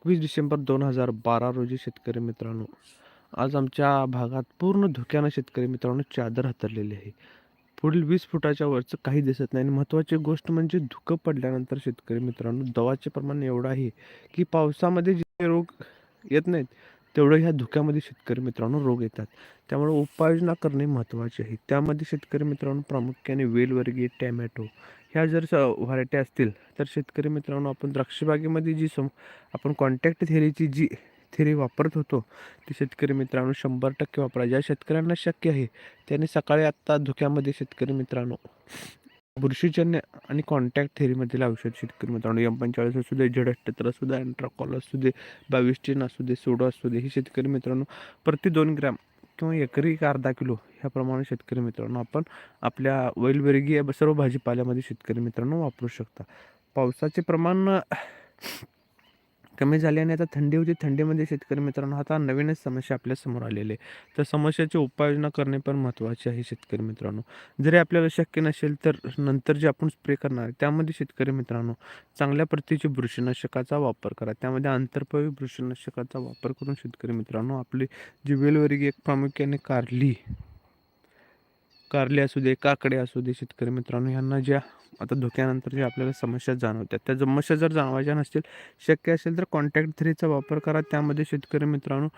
एकवीस डिसेंबर दोन हजार बारा रोजी शेतकरी मित्रांनो आज आमच्या भागात पूर्ण धुक्यानं शेतकरी मित्रांनो चादर हातरलेली आहे. पुढील वीस फुटाच्या वरचं काही दिसत नाही आणि महत्त्वाची गोष्ट म्हणजे धुकं पडल्यानंतर शेतकरी मित्रांनो दवाचे प्रमाण एवढं आहे की पावसामध्ये जे रोग येत नाहीत तेवढं ह्या धुक्यामध्ये शेतकरी मित्रांनो रोग येतात. त्यामुळे उपाययोजना करणे महत्त्वाचे आहे. त्यामध्ये शेतकरी मित्रांनो प्रामुख्याने वेलवर्गीय टॅमॅटो ह्या जर स व्हरायटी असतील तर शेतकरी मित्रांनो आपण द्राक्षबागेमध्ये जी सम आपण कॉन्टॅक्ट थेरीची जी थेरी वापरत होतो ती शेतकरी मित्रांनो शंभर टक्के वापरा. ज्या शेतकऱ्यांना शक्य आहे त्यांनी सकाळी आत्ता धुक्यामध्ये शेतकरी मित्रांनो बुरशीजन्य आणि कॉन्टॅक्ट थेरीमधील औषध शेतकरी मित्रांनो. एम पंचेचाळीस असू दे झेड अठ्ठ्याहत्तर असू दे अँट्राकॉल असू दे बावीस टेन असू दे सोडो असू दे हे शेतकरी मित्रांनो प्रति दोन ग्रॅम किंवा एकरी एक अर्धा किलो ह्याप्रमाणे शेतकरी मित्रांनो आपण आपल्या वैलवर्गीय सर्व भाजीपाल्यामध्ये शेतकरी मित्रांनो वापरू शकता. पावसाचे प्रमाण कमी झाल्याने आता थंडी होती. थंडीमध्ये शेतकरी मित्रांनो आता नवीनच समस्या आपल्यासमोर आलेली आहे. तर समस्याची उपाययोजना करणे पण महत्त्वाचे आहे शेतकरी मित्रांनो. जरी आपल्याला शक्य नसेल तर नंतर जे आपण स्प्रे करणार आहे त्यामध्ये शेतकरी मित्रांनो चांगल्या प्रतीचे बुरशीनाशकाचा वापर करा. त्यामध्ये आंतरपवी बुरशीनाशकाचा वापर करून शेतकरी मित्रांनो आपली जी वेलवर्गी एक प्रामुख्याने कारली कारली असू दे काकडे असू दे शेतकरी मित्रांनो यांना ज्या आता धुक्यानंतर ज्या आपल्याला समस्या जाणवतात त्या समस्या जर जाणवायच्या नसतील शक्य असेल तर कॉन्टॅक्ट थ्रीचा वापर करा. त्यामध्ये शेतकरी मित्रांनो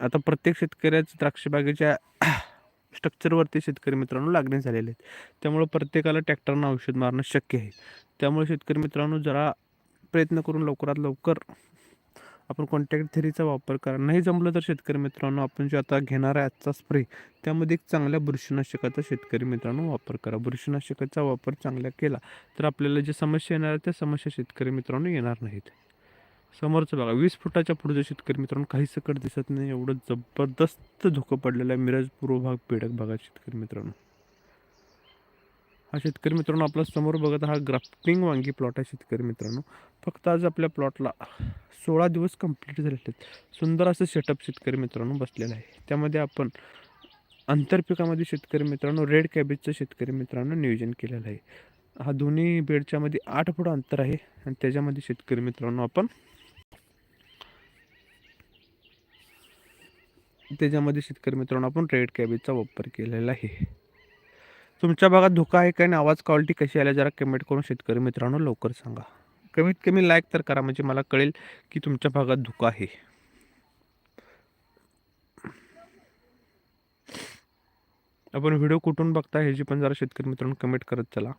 आता प्रत्येक शेतकऱ्याच द्राक्षबागेच्या स्ट्रक्चरवरती शेतकरी मित्रांनो लागणे झालेले आहेत. त्यामुळे प्रत्येकाला ट्रॅक्टरनं औषध मारणं शक्य आहे. त्यामुळे शेतकरी मित्रांनो जरा प्रयत्न करून लवकरात लवकर आपण कॉन्टॅक्ट थेरीचा वापर करा. नाही जमलं तर शेतकरी मित्रांनो आपण जे आता घेणार आहे आजचा स्प्रे त्यामध्ये एक चांगल्या बुरशीनाशकाचा शेतकरी मित्रांनो वापर करा. बुरशीनाशकाचा वापर चांगला केला तर आपल्याला जे समस्या येणार आहे त्या समस्या शेतकरी मित्रांनो येणार नाहीत. समोरचं बघा वीस फुटाच्या पुढचं शेतकरी मित्रांनो काही सकट दिसत नाही. एवढं जबरदस्त धोकं पडलेलं आहे. मिरज पूर्व भाग पेडक भागात शेतकरी मित्रांनो. हा शेतकरी मित्रांनो आपला समोर बघत हा ग्राफ्टिंग वांगी प्लॉट आहे शेतकरी मित्रांनो. फक्त आज आपल्या प्लॉटला सोळा दिवस कंप्लीट झालेले आहेत. सुंदर असं सेटअप शेतकरी मित्रांनो बसलेलं आहे. त्यामध्ये आपण आंतरपिकामध्ये शेतकरी मित्रांनो रेड कॅबेजचं शेतकरी मित्रांनो नियोजन केलेलं आहे. हा दोन्ही बेडच्या मध्ये आठ फूट अंतर आहे आणि त्याच्यामध्ये शेतकरी मित्रांनो आपण त्याच्यामध्ये शेतकरी मित्रांनो आपण रेड कॅबेजचा वापर केलेला आहे. तुमच्या भागात धोका आहे काय आणि आवाज क्वालिटी कशी आल्या जरा कमेंट करून शेतकरी मित्रांनो लवकर सांगा. कमीत कमी लाईक तर करा म्हणजे मला कळेल की तुमच्या भागात धोका आहे. आपण व्हिडिओ कुठून बघता ह्याची पण जरा शेतकरी मित्रांनो कमेंट करत चला.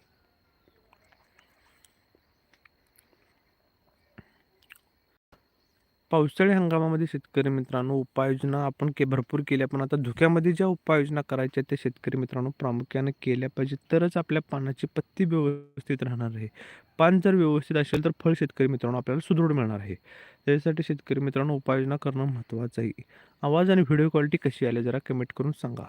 पावसाळी हंगामामध्ये शेतकरी मित्रांनो उपाययोजना आपण के भरपूर केल्या पण आता धुक्यामध्ये ज्या उपाययोजना करायच्या त्या शेतकरी मित्रांनो प्रामुख्याने केल्या पाहिजे. तरच आपल्या पानाची पत्ती व्यवस्थित राहणार आहे. पान जर व्यवस्थित असेल तर फळ शेतकरी मित्रांनो आपल्याला सुदृढ मिळणार आहे. त्याच्यासाठी शेतकरी मित्रांनो उपाययोजना करणं महत्त्वाचं आहे. आवाज आणि व्हिडिओ क्वालिटी कशी आली जरा कमेंट करून सांगा.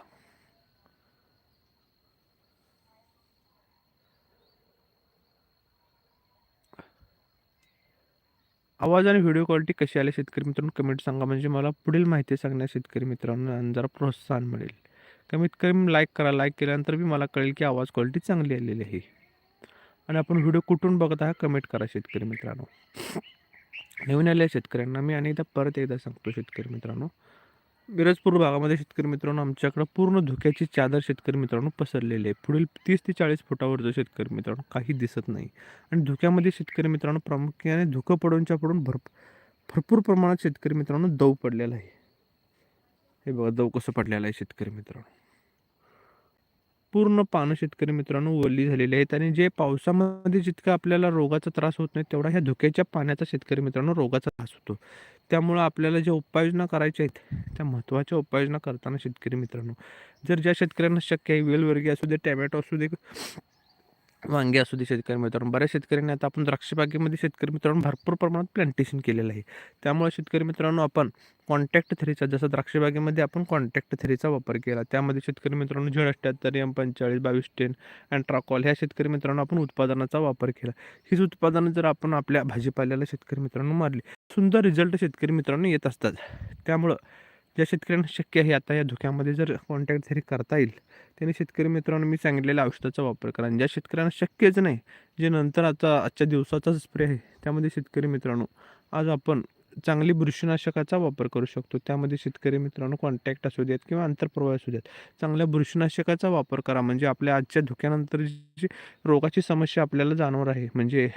आवाज आणि व्हिडिओ क्वालिटी कशी आली शेतकरी मित्रांनो कमेंट सांगा. म्हणजे मला पुढील माहिती सांगण्यास शेतकरी मित्रांनो आणि जरा प्रोत्साहन मिळेल. कमीत कमी लाईक करा. लाईक केल्यानंतर बी मला कळेल की आवाज क्वालिटी चांगली आलेली आहे. आणि आपण व्हिडिओ कुठून बघत आहात कमेंट करा शेतकरी मित्रांनो. नवीन आलेल्या शेतकऱ्यांना मी अनेकदा परत एकदा सांगतो शेतकरी मित्रांनो. मिरजपूर भागामध्ये शेतकरी मित्रांनो आमच्याकडं पूर्ण धुक्याची चादर शेतकरी मित्रांनो पसरलेली आहे. पुढील तीस ते चाळीस फुटावरचं शेतकरी मित्रांनो काही दिसत नाही. आणि धुक्यामध्ये शेतकरी मित्रांनो प्रामुख्याने धुकं पडूनच्या पडून भर भरपूर प्रमाणात शेतकरी मित्रांनो दव पडलेला आहे. हे बघा दव कसं पडलेलं आहे शेतकरी मित्रांनो. पूर्ण पानं शेतकरी मित्रांनो ओली झालेली आहेत आणि जे पावसामध्ये जितका आपल्याला रोगाचा त्रास होत नाही तेवढा ह्या धुक्याच्या पाण्याचा शेतकरी मित्रांनो रोगाचा त्रास होतो. त्यामुळं आपल्याला ज्या उपाययोजना करायच्या आहेत त्या महत्त्वाच्या उपाययोजना करताना शेतकरी मित्रांनो. जर ज्या शेतकऱ्यांना शक्य आहे वेलवर्गीय असू दे टॅमॅटो असू दे वांगे असू दे शेतकरी मित्रांनो. बऱ्याच शेतकऱ्यांनी आता आपण द्राक्षबागेमध्ये शेतकरी मित्रांनो भरपूर प्रमाणात प्लांटेशन केलेलं आहे. त्यामुळे शेतकरी मित्रांनो आपण कॉन्टॅक्ट थेरीचा जसं द्राक्षबागेमध्ये आपण कॉन्टॅक्ट थेरीचा वापर केला त्यामध्ये शेतकरी मित्रांनो झेड अठ्ठ्याहत्तर एम पंचेचाळीस बावीस टेन अँट्राकॉल ह्या शेतकरी मित्रांनो आपण उत्पादनाचा वापर केला. हीच उत्पादनं जर आपण आपल्या भाजीपाल्याला शेतकरी मित्रांनो मारली सुंदर रिझल्ट शेतकरी मित्रांनो येत असतात. त्यामुळं ज्या शेतकऱ्यांना शक्य आहे आता या धुक्यामध्ये जर कॉन्टॅक्ट जरी करता येईल त्याने शेतकरी मित्रांनो मी सांगितलेल्या औषधाचा वापर करा. आणि ज्या शेतकऱ्यांना शक्यच नाही जे नंतर आता आजच्या दिवसाचा स्प्रे आहे त्यामध्ये शेतकरी मित्रांनो आज आपण चांगली बुरशीनाशकाचा वापर करू शकतो. त्यामध्ये शेतकरी मित्रांनो कॉन्टॅक्ट असू देत किंवा आंतरप्रवाह असू देत चांगल्या बुरशीनाशकाचा वापर करा. म्हणजे आपल्या आजच्या धुक्यानंतर जी रोगाची समस्या आपल्याला जाणवणार आहे म्हणजे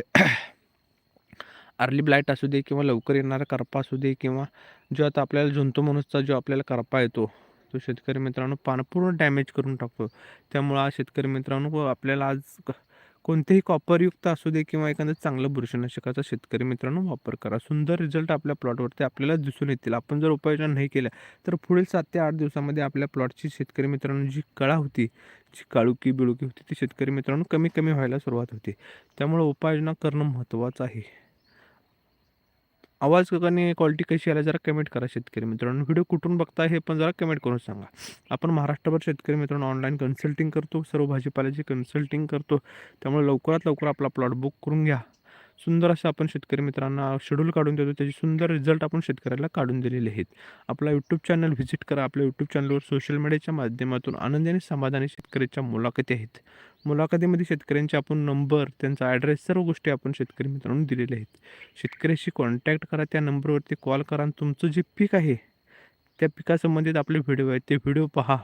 अर्ली ब्लाईट असू दे किंवा लवकर येणारा करपा असू दे किंवा जो आता आपल्याला झुंतोमोनसचा जो आपल्याला करपा येतो तो शेतकरी मित्रांनो पानं पूर्ण डॅमेज करून टाकतो. त्यामुळं आज शेतकरी मित्रांनो आपल्याला आज कोणतेही कॉपरयुक्त असू दे किंवा एखादं चांगलं बुरशीनाशकाचा शेतकरी मित्रांनो वापर करा. सुंदर रिझल्ट आपल्या प्लॉटवरती आपल्याला दिसून येतील. आपण जर उपाययोजना नाही केल्या तर पुढील सात ते आठ दिवसामध्ये आपल्या प्लॉटची शेतकरी मित्रांनो जी कळा होती जी काळुकी बिळुकी होती ती शेतकरी मित्रांनो कमी कमी व्हायला सुरुवात होते. त्यामुळे उपाययोजना करणं महत्त्वाचं आहे. आवाज आणि क्वालिटी कशी आली जरा कमेंट करा शेतकरी मित्रांनो. व्हिडिओ कुठून बघता हे पण जरा कमेंट करून सांगा. आपण महाराष्ट्रभर शेतकरी मित्रांनो ऑनलाईन कन्सल्टिंग करतो. सर्व भाजीपाल्याची कन्सल्टिंग करतो. त्यामुळे लवकरात लवकर आपला प्लॉट बुक करून घ्या. सुंदर असं आपण शेतकरी मित्रांना शेड्यूल काढून देतो. त्याचे सुंदर रिझल्ट आपण शेतकऱ्याला काढून दिलेले आहेत. आपला यूट्यूब चॅनल व्हिजिट करा. आपल्या यूट्यूब चॅनलवर सोशल मीडियाच्या माध्यमातून आनंदी आणि समाधानी शेतकऱ्याच्या मुलाखती आहेत. मुलाखतीमध्ये शेतकऱ्यांचे आपण नंबर त्यांचा ॲड्रेस सर्व गोष्टी आपण शेतकरी मित्रांनो दिलेल्या आहेत. शेतकऱ्याशी कॉन्टॅक्ट करा. त्या नंबरवरती कॉल करा. आणि तुमचं जे पीक आहे त्या पिकासंबंधित आपले व्हिडिओ आहेत ते व्हिडिओ पहा.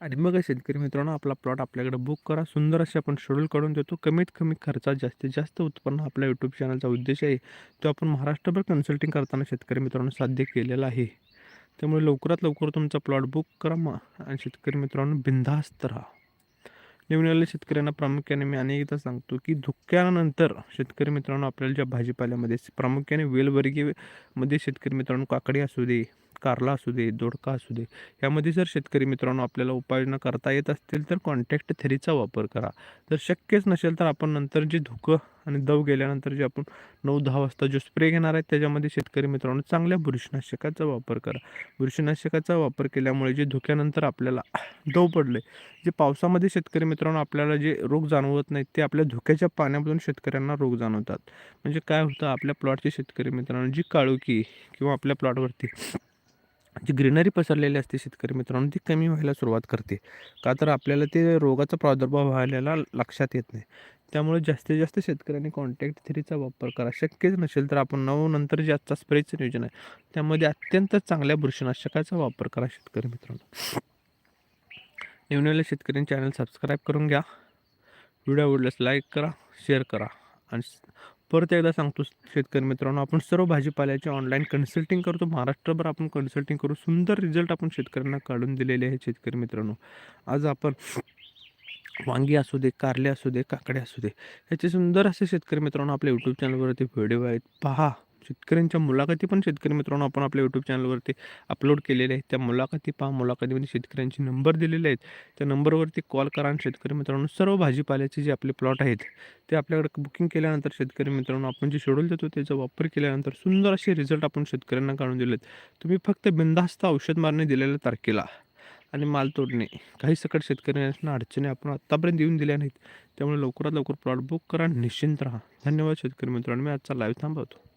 आणि मग शेतकरी मित्रांनो आपला प्लॉट आपल्याकडे बुक करा. सुंदर असे आपण शेड्यूल काढून देतो. कमीत कमी खर्चात जास्तीत जास्त उत्पन्न आपल्या यूट्यूब चॅनलचा उद्देश आहे तो आपण महाराष्ट्रभर कन्सल्टिंग करताना शेतकरी मित्रांनो साध्य केलेला आहे. त्यामुळे लवकरात लवकर तुमचा प्लॉट बुक करा मा आणि शेतकरी मित्रांनो बिनधास्त राहा. नवीन आलेल्या शेतकऱ्यांना प्रामुख्याने मी अनेकदा सांगतो की धुक्यानंतर शेतकरी मित्रांनो आपल्याला ज्या भाजीपाल्यामध्ये प्रामुख्याने वेलवर्गीमध्ये शेतकरी मित्रांनो काकडी असू दे कारला असू दे दोडका असू दे यामध्ये जर शेतकरी मित्रांनो आपल्याला उपाययोजना करता येत असतील तर कॉन्टॅक्ट थेरीचा वापर करा. जर शक्यच नसेल तर आपण नंतर जे धुकं आणि दव गेल्यानंतर जे आपण नऊ दहा वाजता जो स्प्रे घेणार आहे त्याच्यामध्ये शेतकरी मित्रांनो चांगल्या बुरशीनाशकाचा वापर करा. बुरशीनाशकाचा वापर केल्यामुळे जे धुक्यानंतर आपल्याला दव पडले जे पावसामध्ये शेतकरी मित्रांनो आपल्याला जे रोग जाणवत नाहीत ते आपल्या धुक्याच्या पाण्यामधून शेतकऱ्यांना रोग जाणवतात. म्हणजे काय होतं आपल्या प्लॉटचे शेतकरी मित्रांनो जी काळुकी किंवा आपल्या प्लॉटवरती जी ग्रीनरी पसरलेली असते शेतकरी मित्रांनो ती कमी व्हायला सुरुवात करते. का तर आपल्याला ते रोगाचा प्रादुर्भाव व्हायला लक्षात येत नाही. त्यामुळे जास्तीत जास्त शेतकऱ्यांनी कॉन्टॅक्ट थेरीचा वापर करा. शक्यच नसेल तर आपण नऊ नंतर जे आजचा स्प्रेचं नियोजन आहे त्यामध्ये अत्यंत चांगल्या बुरशीनाशकाचा वापर करा शेतकरी मित्रांनो. नवीन शेतकऱ्यांनी चॅनल सबस्क्राईब करून घ्या. व्हिडिओ आवडल्यास लाईक करा शेअर करा आणि परत एकदा सांगतो शेतकरी मित्रांनो आपण सर्व भाजीपाल्याचे ऑनलाईन कन्सल्टिंग करतो. महाराष्ट्रभर आपण कन्सल्टिंग करू. सुंदर रिझल्ट आपण शेतकऱ्यांना काढून दिलेले आहेत शेतकरी मित्रांनो. आज आपण वांगी असू दे कारले असू दे काकडे असू दे ह्याचे सुंदर असे शेतकरी मित्रांनो आपल्या यूट्यूब चॅनलवरती व्हिडिओ आहेत. पहा. शेतकऱ्यांच्या मुलाखती पण शेतकरी मित्रांनो आपण आपल्या यूट्यूब चॅनलवरती अपलोड केलेले आहेत. त्या मुलाखती पहा. मुलाखतीमध्ये शेतकऱ्यांचे नंबर दिलेले आहेत. त्या नंबरवरती कॉल करा आणि शेतकरी मित्रांनो सर्व भाजीपाल्याचे जे आपले प्लॉट आहेत ते आपल्याकडे बुकिंग केल्यानंतर शेतकरी मित्रांनो आपण जे शेड्यूल देतो त्याचा वापर केल्यानंतर सुंदर असे रिझल्ट आपण शेतकऱ्यांना काढून दिलेत तुम्ही फक्त बिंदास्त औषध मारणे दिलेल्या तारखेला आणि माल तोडणे काही सकट शेतकऱ्यांना अडचणी आपण आत्तापर्यंत येऊन दिल्या नाहीत. त्यामुळे लवकरात लवकर प्लॉट बुक करा निश्चिंत राहा. धन्यवाद शेतकरी मित्रांनो. मी आजचा लाईव्ह थांबवतो.